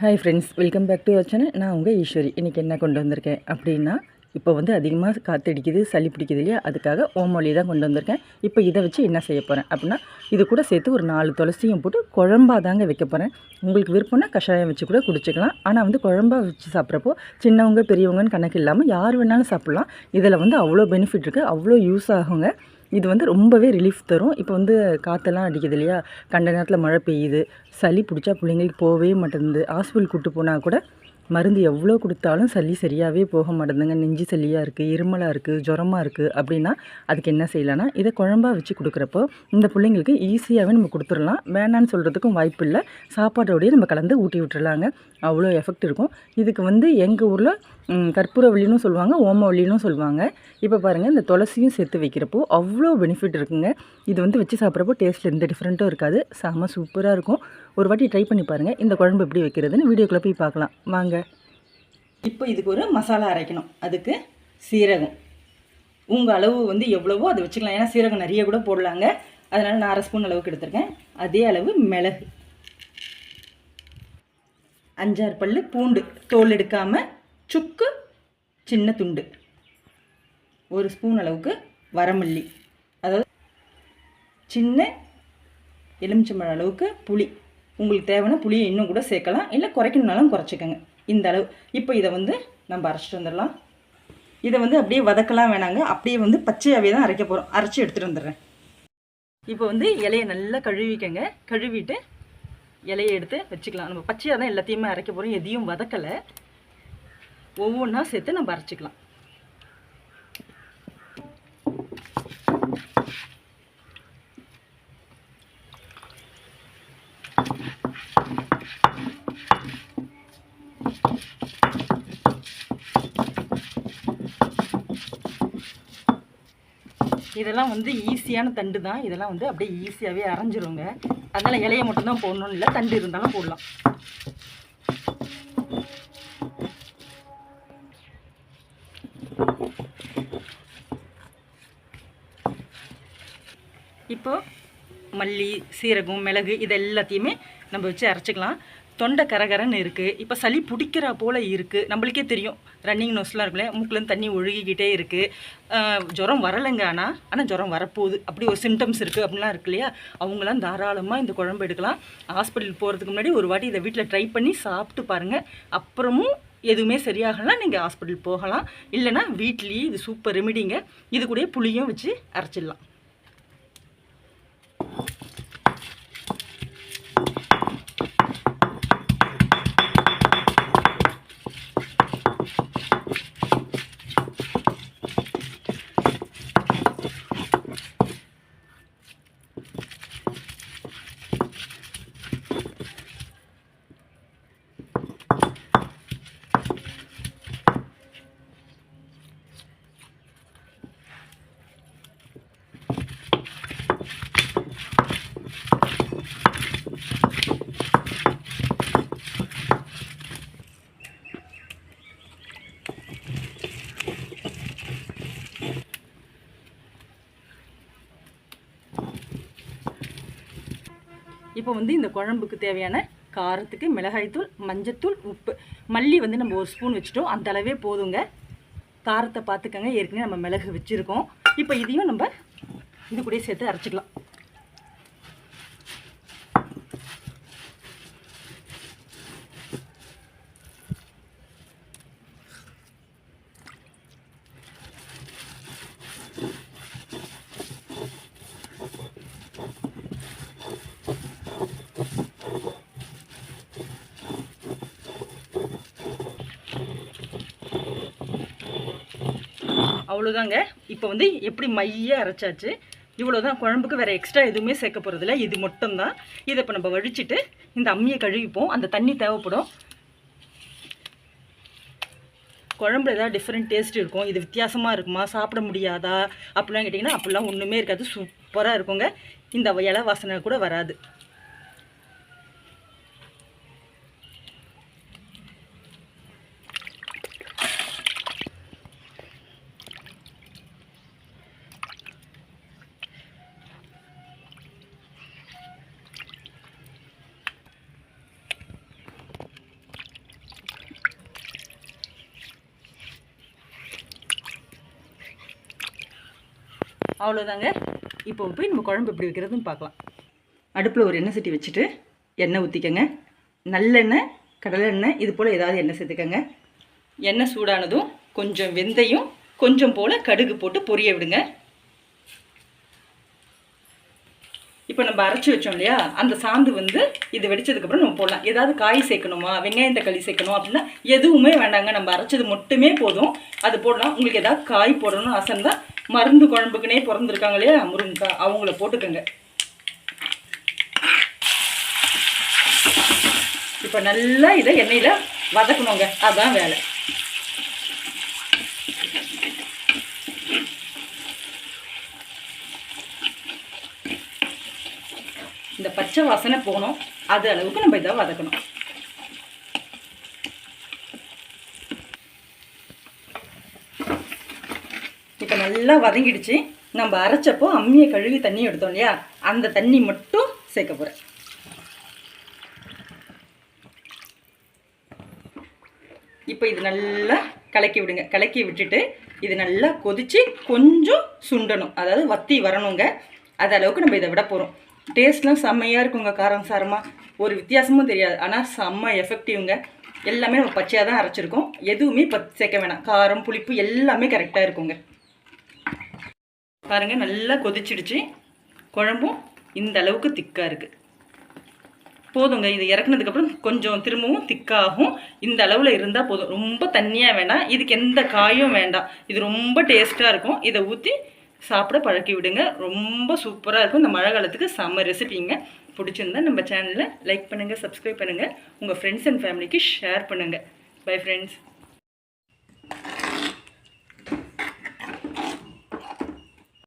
Hi friends welcome back to channel நான் உங்கள் ஈஸ்வரி. இன்றைக்கி என்ன கொண்டு வந்திருக்கேன் அப்படின்னா இப்போ வந்து அதிகமாக காற்றடிக்குது சளி பிடிக்குது இல்லையா? அதுக்காக ஓமொழி தான் கொண்டு வந்திருக்கேன். இப்போ இதை வச்சு என்ன செய்ய போகிறேன் அப்படின்னா இது கூட சேர்த்து ஒரு நாலு துளசியும் போட்டு குழம்பா தாங்க வைக்க போகிறேன் உங்களுக்கு விருப்பம்னா கஷாயம் வச்சு கூட குடிச்சிக்கலாம். ஆனால் வந்து குழம்பா வச்சு சாப்பிட்றப்போ சின்னவங்க பெரியவங்கன்னு கணக்கு இல்லாமல் யார் வேணாலும் சாப்பிட்லாம். இதில் வந்து அவ்வளோ பெனிஃபிட் இருக்குது அவ்வளோ யூஸ் ஆகுங்க. இது வந்து ரொம்பவே ரிலீஃப் தரும். இப்போ வந்து காற்றெல்லாம் அடிக்குது இல்லையா? கண்ட நேரத்தில் மழை பெய்யுது. சளி பிடிச்சா பிள்ளைங்களுக்கு போகவே மாட்டேங்குது. ஹாஸ்பிட்டல் கூட்டு போனால் கூட மருந்து எவ்வளோ கொடுத்தாலும் சளி சரியாகவே போக மாட்டேங்குதுங்க. நெஞ்சு சளியாக இருக்குது இருமலாக இருக்குது ஜுரமாக இருக்குது அப்படின்னா அதுக்கு என்ன செய்யலான்னா இதை குழம்பாக வச்சு கொடுக்குறப்போ இந்த பிள்ளைங்களுக்கு ஈஸியாகவே நம்ம கொடுத்துடலாம். வேணான்னு சொல்கிறதுக்கும் வாய்ப்பு இல்லை. சாப்பாட்டோடையே நம்ம கலந்து ஊட்டி விட்டுறலாங்க. அவ்வளோ எஃபெக்ட் இருக்கும். இதுக்கு வந்து எங்கள் ஊரில் கற்பூர கற்பூரவள்ளினும் சொல்லுவாங்க ஓமவள்ளினும் சொல்லுவாங்க. இப்போ பாருங்கள் இந்த துளசியும் சேர்த்து வைக்கிறப்போ அவ்வளோ பெனிஃபிட் இருக்குங்க. இது வந்து வச்சு சாப்பிட்றப்போ டேஸ்ட்டில் எந்த டிஃப்ரெண்ட்டும் இருக்காது. செம சூப்பராக இருக்கும். ஒரு வாட்டி ட்ரை பண்ணி பாருங்கள் இந்த குழம்பு எப்படி வைக்கிறதுன்னு வீடியோக்குள்ளே போய் பார்க்கலாம். வாங்க. இப்போ இதுக்கு ஒரு மசாலா அரைக்கணும். அதுக்கு சீரகம். உங்கள் அளவு வந்து எவ்வளவோ அதை வச்சுக்கலாம். ஏன்னா சீரகம் நிறைய கூட போடலாங்க. அதனால் நான் அரை ஸ்பூன் அளவுக்கு எடுத்திருக்கேன். அதே அளவு மிளகு. அஞ்சாறு பல்லு பூண்டு. தோல் எடுக்காமல் சுக்கு சின்ன துண்டு. ஒரு ஸ்பூன் அளவுக்கு வரமல்லி. அதாவது சின்ன எலுமிச்சம்பழம் அளவுக்கு புளி. உங்களுக்கு தேவைன்னா புளியை இன்னும் கூட சேர்க்கலாம். இல்லை குறைக்கணுனாலும் குறைச்சிக்கோங்க. இந்த அளவு. இப்போ இதை வந்து நம்ம அரைச்சிட்டு வந்துடலாம். இதை வந்து அப்படியே வதக்கலாம் வேணாங்க. அப்படியே வந்து பச்சையாகவே தான் அரைக்க போகிறோம் அரைச்சி எடுத்துகிட்டு வந்துடுறேன். இப்போ வந்து இலையை நல்லா கழுவிக்கங்க. கழுவிட்டு இலையை எடுத்து வச்சுக்கலாம். நம்ம பச்சையாக தான் எல்லாத்தையுமே அரைக்க போகிறோம் எதையும் வதக்கலை. ஒவ்வொன்றா சேர்த்து நம்ம அரைச்சிக்கலாம். இதெல்லாம் வந்து ஈஸியான தண்டு தான். இதெல்லாம் வந்து அப்படியே ஈஸியாகவே அரைஞ்சிருங்க. அதனால் இலையை மட்டும்தான் போடணும்னு இல்லை தண்டு இருந்தாலும் போடலாம். இப்போது மல்லி சீரகம் மிளகு இது எல்லாத்தையுமே நம்ம வச்சு அரைச்சிக்கலாம். தொண்டை கரகரன்னு இருக்குது இப்போ சளி பிடிக்கிற போல் இருக்குது நம்மளுக்கே தெரியும். ரன்னிங் நோஸ்லாம் இருக்குல்ல மூக்குலேருந்து தண்ணி ஒழுகிக்கிட்டே இருக்குது ஜுரம் வரலைங்க ஆனால் ஆனால் ஜுரம் வரப்போகுது. அப்படி ஒரு சிம்டம்ஸ் இருக்குது அப்படிலாம் இருக்கு இல்லையா? அவங்களாம் தாராளமாக இந்த குழம்பு எடுக்கலாம். ஹாஸ்பிட்டல் போகிறதுக்கு முன்னாடி ஒரு வாட்டி இதை வீட்டில் ட்ரை பண்ணி சாப்பிட்டு பாருங்கள் அப்புறமும் எதுவுமே சரியாகலாம் நீங்கள் ஹாஸ்பிட்டல் போகலாம். இல்லைனா வீட்லேயே இது சூப்பர் ரெமிடிங்க இது கூட புளியும் வச்சு அரைச்சிடலாம். இப்போ வந்து இந்த குழம்புக்கு தேவையான காரத்துக்கு மிளகாய்த்தூள் மஞ்சத்தூள் உப்பு. மல்லி வந்து நம்ம ஒரு ஸ்பூன் வச்சுட்டோம். அந்த அளவே போதுங்க. காரத்தை பார்த்துக்கங்க. ஏற்கனவே நம்ம மிளகு வச்சுருக்கோம். இப்போ இதையும் நம்ம இது கூட சேர்த்து அரைச்சிக்கலாம். அவ்வளோதாங்க இப்போ வந்து எப்படி மைய அரைச்சாச்சு? இவ்வளோதான் குழம்புக்கு வேறு எக்ஸ்ட்ரா எதுவுமே சேர்க்க போகிறதில்ல இது மட்டும்தான். இதை இப்போ நம்ம வடிச்சிட்டு இந்த அம்மியை கழுவிப்போம். அந்த தண்ணி தேவைப்படும். குழம்புல ஏதாவது டிஃப்ரெண்ட் டேஸ்ட் இருக்கும். இது வித்தியாசமாக இருக்குமா? சாப்பிட முடியாதா? அப்படிலாம் கேட்டிங்கன்னா அப்படிலாம் ஒன்றுமே இருக்காது. சூப்பராக இருக்குங்க. இந்த இலை வாசனை கூட வராது. அவ்வளோதாங்க இப்போ போய் நம்ம குழம்பு எப்படி வைக்கிறதுன்னு பார்க்கலாம். அடுப்பில் ஒரு எண்ணெய் சட்டி வச்சுட்டு எண்ணெய் ஊற்றிக்கங்க நல்லெண்ணெய் கடலெண்ணெய் இது போல் ஏதாவது எண்ணெய் சேர்த்துக்கங்க. எண்ணெய் சூடானதும் கொஞ்சம் வெந்தயம் கொஞ்சம் போல் கடுகு போட்டு பொரிய விடுங்க. இப்போ நம்ம அரைச்சி வச்சோம் இல்லையா? அந்த சாந்து வந்து இது வெடிச்சதுக்கப்புறம் நம்ம போடலாம். ஏதாவது காய் சேர்க்கணுமா? வெங்காயம் தக்காளி சேர்க்கணும் அப்படின்னா எதுவுமே வேண்டாங்க. நம்ம அரைச்சது மட்டுமே போதும். அது போடலாம். உங்களுக்கு ஏதாவது காய் போடணும்னு ஆசை இருந்தால் மருந்து குழம்புக்குனே பிறந்திருக்காங்க இல்லையா முருங்கைக்காய் அவங்கள போட்டுக்கோங்க. இப்போ நல்லா இதை எண்ணெயில் வதக்கணுங்க. அதுதான் வேலை. இந்த பச்சை வாசனை போகணும். அது அளவுக்கு நம்ம இதை வதக்கணும். இப்போ நல்லா வதங்கிடுச்சு. நம்ம அரைச்சப்போ அம்மியை கழுவி தண்ணி எடுத்தோம் இல்லையா? அந்த தண்ணி மட்டும் சேர்க்க போகிறேன் இப்போ இது நல்லா கலக்கி விடுங்க. கலக்கி விட்டுட்டு இது நல்லா கொதித்து கொஞ்சம் சுண்டணும். அதாவது வத்தி வரணுங்க. அது அளவுக்கு நம்ம இதை விட போகிறோம் டேஸ்ட்லாம் செம்மையாக இருக்குங்க காரம் சாரமாக ஒரு வித்தியாசமும் தெரியாது. ஆனால் செம்ம எஃபெக்டிவ்ங்க எல்லாமே நம்ம பச்சையாக தான் அரைச்சிருக்கோம். எதுவுமே இப்போ சேர்க்க வேணாம். காரம் புளிப்பு எல்லாமே கரெக்டாக இருக்குங்க. பாருங்கள் நல்லா கொதிச்சிடுச்சு. குழம்பும் இந்த அளவுக்கு திக்காக இருக்குது போதுங்க இது இறக்குனதுக்கப்புறம் கொஞ்சம் திரும்பவும் திக்காகும். இந்த அளவில் இருந்தால் போதும். ரொம்ப தண்ணியாக வேண்டாம். இதுக்கு எந்த காயும் வேண்டாம். இது ரொம்ப டேஸ்ட்டாக இருக்கும். இதை ஊற்றி சாப்பிட பழக்கி விடுங்க. ரொம்ப சூப்பராக இருக்கும். இந்த மழை காலத்துக்கு செம்ம ரெசிபிங்க. பிடிச்சிருந்தா நம்ம சேனலில் லைக் பண்ணுங்கள் சப்ஸ்கிரைப் பண்ணுங்கள் உங்கள் ஃப்ரெண்ட்ஸ் அண்ட் ஃபேமிலிக்கு ஷேர் பண்ணுங்கள் பை ஃப்ரெண்ட்ஸ்